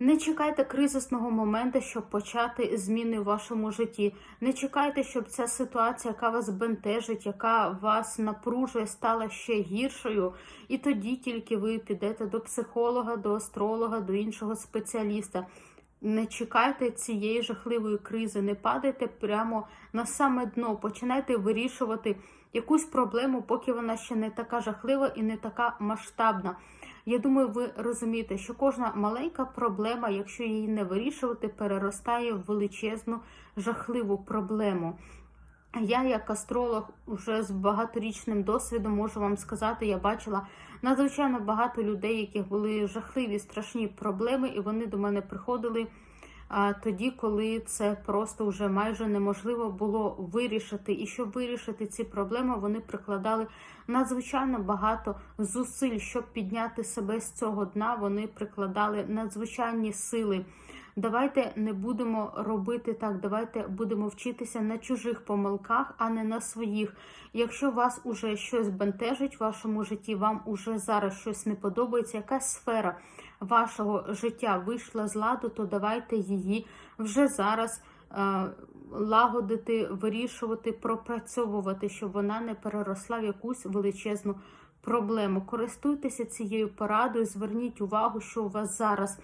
Не чекайте кризисного моменту, щоб почати зміни в вашому житті. Не чекайте, щоб ця ситуація, яка вас бентежить, яка вас напружує, стала ще гіршою. І тоді тільки ви підете до психолога, до астролога, до іншого спеціаліста. Не чекайте цієї жахливої кризи, не падайте прямо на саме дно. Починайте вирішувати якусь проблему, поки вона ще не така жахлива і не така масштабна. Я думаю, ви розумієте, що кожна маленька проблема, якщо її не вирішувати, переростає в величезну жахливу проблему. Я, як астролог, вже з багаторічним досвідом можу вам сказати, я бачила надзвичайно багато людей, яких були жахливі, страшні проблеми, і вони до мене приходили тоді, коли це просто вже майже неможливо було вирішити. І щоб вирішити ці проблеми, вони прикладали надзвичайно багато зусиль, щоб підняти себе з цього дна. Вони прикладали надзвичайні сили. Давайте не будемо робити так. Давайте будемо вчитися на чужих помилках, а не на своїх. Якщо вас уже щось бентежить в вашому житті, вам уже зараз щось не подобається, якась сфера вашого життя вийшла з ладу, то давайте її вже зараз. е, Лагодити, вирішувати, пропрацьовувати, щоб вона не переросла в якусь величезну проблему. Користуйтеся цією порадою, зверніть увагу, що у вас зараз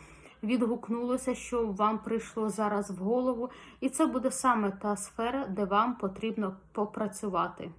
відгукнулося, що вам прийшло зараз в голову, і це буде саме та сфера, де вам потрібно попрацювати.